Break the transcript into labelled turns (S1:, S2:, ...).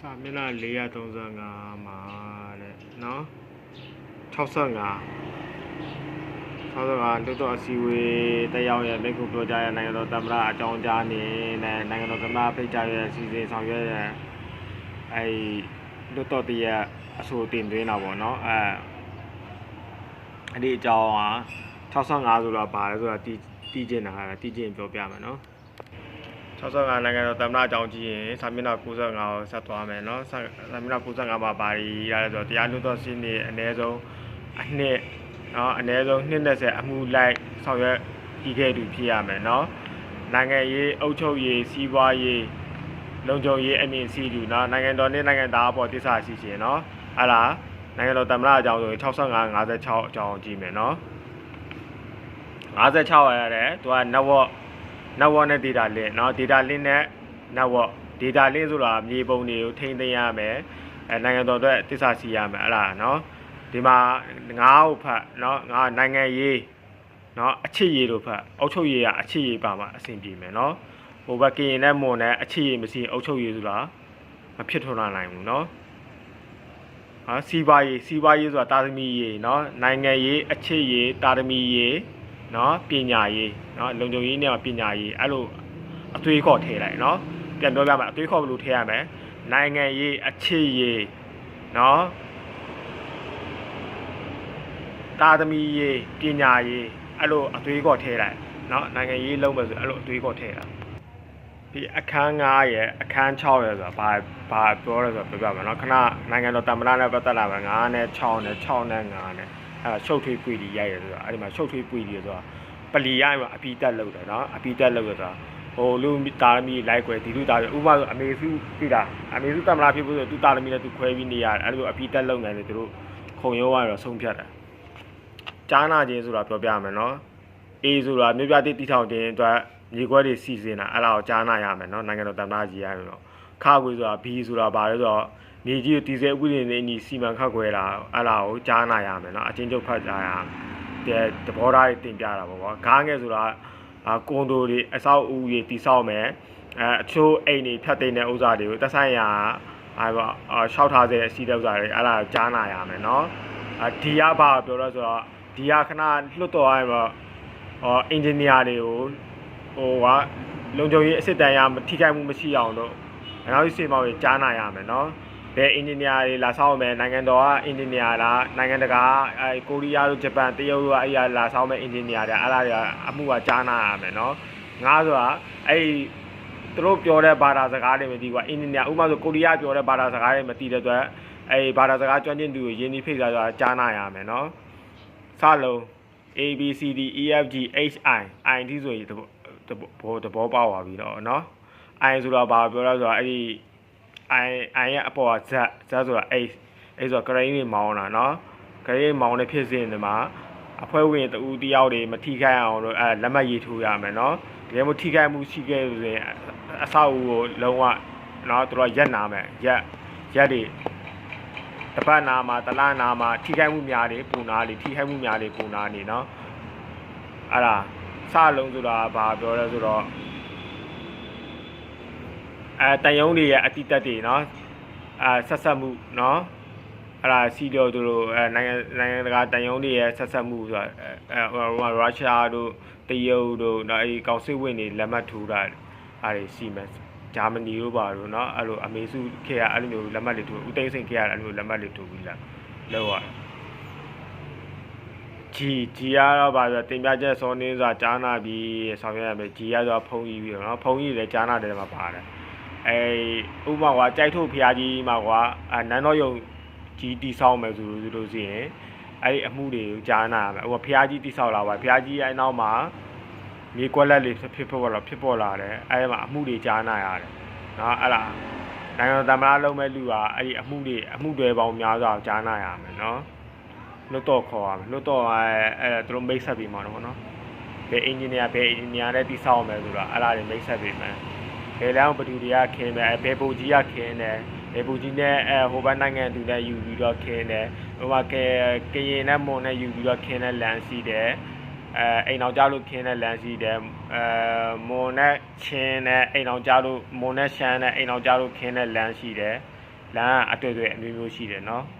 S1: စာမျက်နှာ435မှာတဲ့နော်65 65လွတ်တော်အစည်းအဝေးတက်ရောက်ရဲ့မိတ်ကုပြောကြားရဲ့နိုင်ငံတော်သမ္မတအကြောင်းကြားနေနဲ့နိုင်ငံတော်သမ္မတဖိတ်ကြားရဲ့စီစဉ်ဆောင်ရွက်ရဲ့အဲလွတ်တော်တရအဆိုတင်သွင်းတာပေါ့နော်အဲအဲ့ဒီအကြောင်းဟာ65ဆိုတော့ပါလဲဆိုတော့တီးတီးကျင်တာဟာတီးကျင်ပြောပြမယ်နော် 65နိုင်ငံတော်သမ္မတအကြောင်းကြည့်ရင်စာမျက်နှာ95ကိုဆက်သွားမယ်နော်စာမျက်နှာ95မှာပါရီရတယ်ဆိုတော့တရားလွှတ်တော်စီးနေအ ਨੇ ဆုံးအနှစ်နော်အ ਨੇ ဆုံး220အမှုလိုက်ဆောင်ရွက်ပြီးခဲ့သူဖြစ်ရမယ်နော်နိုင်ငံရေးအုပ်ချုပ်ရေးစီးပွားရေးလုံခြုံရေးအမြင့်စီးသူနော်နိုင်ငံတော်နဲ့နိုင်ငံသားအပေါ်တိစ္ဆာရှိရှင်နော်အလားနိုင်ငံတော်သမ္မတအကြောင်းဆိုရင်65 56အကြောင်းကြည့်မယ်နော်56ရတယ်သူက network network နဲ့ data link เนาะ data link နဲ့ network data link ဆိုတာမြေပုံတွေကိုထိန်းသိမ်းရမယ်အဲနိုင်ငံတော်အတွက်တစ္ဆာစီရမယ်အဲ့လားเนาะဒီမှာငါးဟုတ်ဖတ်เนาะငါနိုင်ငံရေးเนาะအချစ်ရေးတို့ဖတ်အုပ်ချုပ်ရေးကအချစ်ရေးပါမှာအဆင်ပြေမယ်เนาะဟိုဘက်ကရင်နဲ့မွန်နဲ့အချစ်ရေးမရှိရင်အုပ်ချုပ်ရေးဆိုတာမဖြစ်ထွန်းလာနိုင်ဘူးเนาะဟာစီးပွားရေးစီးပွားရေးဆိုတာတာသမီရေးเนาะနိုင်ငံရေးအချစ်ရေးတာသမီရေး နော်ပညာရေးနော်လုံခြုံရေးနဲ့ပညာရေးအဲ့လိုအသွေးခေါ်ထည့်လိုက်နော်ပြန်ပြောပြမယ်အသွေးခေါ်ဘယ်လိုထည့်ရမလဲနိုင်ငံရေးအခြေရေးနော်တာသမီရေးပညာရေးအဲ့လိုအသွေးခေါ်ထည့်လိုက်နော်နိုင်ငံရေးလုံးမယ်ဆိုအဲ့လိုအသွေးခေါ်ထည့်တာဒီအခန်း9ရဲ့အခန်း6ရဲ့ဆိုတာဘာဘာပြောရဲဆိုတော့ပြောပြမယ်နော်ခဏနိုင်ငံတော်တမနာနဲ့ပတ်သက်လာမယ်9နဲ့6နဲ့6နဲ့9နဲ့ အဲရှုပ်ထွေးပွေတွေရိုက်ရဆိုတော့အဲ့ဒီမှာရှုပ်ထွေးပွေတွေဆိုတော့ပလီရိုက်မှာအပီတက်လောက်တယ်နော်အပီတက်လောက်ဆိုတော့ဟိုလူတာသမီးလိုက်ခွဲဒီလူတာဥပမာအမေစုသိတာအမေစုတမလာဖြစ်ဖို့ဆိုသူတာသမီးနဲ့သူခွဲပြီးနေရတယ်အဲ့လိုအပီတက်လုပ်နိုင်တယ်သူတို့ခုံရောရတော့ဆုံးဖြတ်တယ်ကြားနာခြင်းဆိုတာပြောပြရမယ်နော်အေးဆိုတာမြို့ပြတိတိထောင်ခြင်းအတွက်မြေခွဲတွေစီစဉ်တာအဲ့ဒါကိုကြားနာရမယ်နော်နိုင်ငံတော်တမလာကြီးရမယ်နော် ခါခွေဆိုတာ B ဆိုတာဘာလဲဆိုတော့မြေကြီးကိုတည်ဆဲဥပဒေနဲ့အညီစီမံခန့်ခွဲတာအဲ့ဒါကိုကြားနာရမယ်နော်အချင်းချုပ်ဖတ်ကြားရမယ်တဲ့သဘောထားတွေတင်ပြတာပေါ့ကွာဂားငယ်ဆိုတာကွန်ဒိုတွေအဆောက်အဦတွေတိဆောက်မယ်အဲအချို့အိမ်တွေဖြတ်သိမ်းတဲ့ဥစ္စာတွေကိုသက်ဆိုင်ရာအဲပေါ့ရှောက်ထားတဲ့အစီအတဲ့ဥစ္စာတွေအဲ့ဒါကြားနာရမယ်နော်အဒီရဘာပြောလို့ဆိုတော့ဒီရခဏလွတ်တော်ရပေါ့ဟောအင်ဂျင်နီယာတွေကိုဟိုကလုံခြုံရေးအစ်စ်တန်ရမထိခိုက်မှုမရှိအောင်လို့ နောက်ပြီးစီမောက်ကြီးကြားနိုင်ရမယ်နော်ဘယ်အင်ဂျင်နီယာတွေလာဆောင်မယ်နိုင်ငံတော်ကအင်ဂျင်နီယာလားနိုင်ငံတကာအဲကိုရီးယားတို့ဂျပန်တရုတ်တို့အဲ့ရလာဆောင်မယ်အင်ဂျင်နီယာတွေအဲ့ဒါတွေအမှုကကြားနာရမယ်နော်ငါဆိုတာအဲ့သူတို့ပြောတဲ့ဘာသာစကားတွေမသိဘူးအင်ဂျင်နီယာဥပမာဆိုကိုရီးယားပြောတဲ့ဘာသာစကားတွေမသိတဲ့အတွက်အဲဘာသာစကားကျွမ်းကျင်သူကိုရင်းနှီးဖိတ်စားဆိုတာကြားနာရမယ်နော်စလုံး A B C D E F G H I I ဒီဆိုရင်တဘောတဘောပေါက်ပါပြီတော့နော် I ဆိုတော့ဘာပြောလဲဆိုတော့အဲ့ဒီ I I ရဲ့အပေါ်က Z Z ဆိုတာ H H ဆိုတော့ grain တွေမောင်းတာเนาะ grain မောင်းတဲ့ဖြစ်စဉ်တွေမှာအဖွဲဝင်တူတယောက်တွေမထိခိုက်အောင်လို့အဲလက်မှတ်ရေးထိုးရမယ်เนาะတကယ်လို့ထိခိုက်မှုရှိခဲ့ဆိုရင်အဆောက်အဦကိုလုံးဝเนาะသူတို့ရက်နာမယ်ရက်ရက်တွေ တပတ်နာမှာတလားနာမှာထိခိုက်မှုများတွေပူနာတွေထိခိုက်မှုများတွေပူနာနေเนาะအဲ့ဒါစလုံးဆိုတာဘာပြောလဲဆိုတော့ အဲတန်ယုံတွေရဲ့အတိတ်တွေနော်အဲဆက်ဆက်မှုနော်အဲ့ဒါစီတော့သူတို့အဲနိုင်ငံနိုင်ငံတကာတန်ယုံတွေရဲ့ဆက်ဆက်မှုဆိုတာအဲဟိုမှာရုရှားတို့တရုတ်တို့နော်အဲဒီကောင်စစ်ဝင်တွေလက်မှတ်ထိုးတာအားတွေရှိမယ်ဂျာမနီတို့ပါတို့နော်အဲ့လိုအမေစုခေတ်ကအဲ့လိုမျိုးလက်မှတ်တွေထိုးဦးသိန်းစိန်ခေတ်ကအဲ့လိုလက်မှတ်တွေထိုးပြီးလာလောက်ရတယ်ဂျီဂျီကတော့ပါဆိုတင်ပြချက်စောနေစွာကြားနာပြီးဆောင်ရွက်ရမယ်ဂျီကတော့ဖုံးကြီးပြီးတော့နော်ဖုံးကြီးလည်းကြားနာတယ်မှာပါတယ် အဲဥပမာကကြိုက်ထုတ်ဖျားကြီးမှာကွာအနန်းတော်ယုံကြီးတီဆောက်မယ်ဆိုလို့ဆိုလို့ရှိရင်အဲ့ဒီအမှုတွေကိုကြားနာရမယ်ဟိုဖျားကြီးတီဆောက်လာပါဖျားကြီးအဲ့နောက်မှာမြေကွက်လက်လေးဖြစ်ပေါ်လာဖြစ်ပေါ်လာတယ်အဲဒီမှာအမှုတွေကြားနာရတယ်နော်အဲ့ဒါနိုင်ငံတော်သမ္မတလုံးမဲ့လူကအဲ့ဒီအမှုတွေအမှုတွေပေါင်းများစွာကြားနာရမယ်နော်လွတ်တော့ခေါ်ရမယ်လွတ်တော့အဲအဲသူတို့မိတ်ဆက်ပြီးမှာတော့နော်ဘယ်အင်ဂျင်နီယာဘယ်အင်ဂျင်နီယာနဲ့တိဆောက်မယ်ဆိုတော့အဲ့ဒါတွေမိတ်ဆက်ပြီးမ ယ်ဘယ်လမ်းဘယ်သူတွေကခင်းမယ်ဘယ်ဘူကြီးကခင်းတယ်ဘယ်ဘူကြီးနဲ့အဲဟိုဘက်နိုင်ငံသူနဲ့ယူပြီးတော့ခင်းတယ်ဟိုမှာကဲကရင်နဲ့မွန်နဲ့ယူပြီးတော့ခင်းတဲ့လမ်းစီတယ်အဲအိမ်အောင်ကြလို့ခင်းတဲ့လမ်းစီးတယ်အဲမွန်နဲ့ချင်းနဲ့အိမ်အောင်ကြလို့မွန်နဲ့ရှမ်းနဲ့အိမ်အောင်ကြလို့ခင်းတဲ့လမ်းရှိတယ်လမ်းကအတွေ့အတွေ့အမျိုးမျိုးရှိတယ်နော်။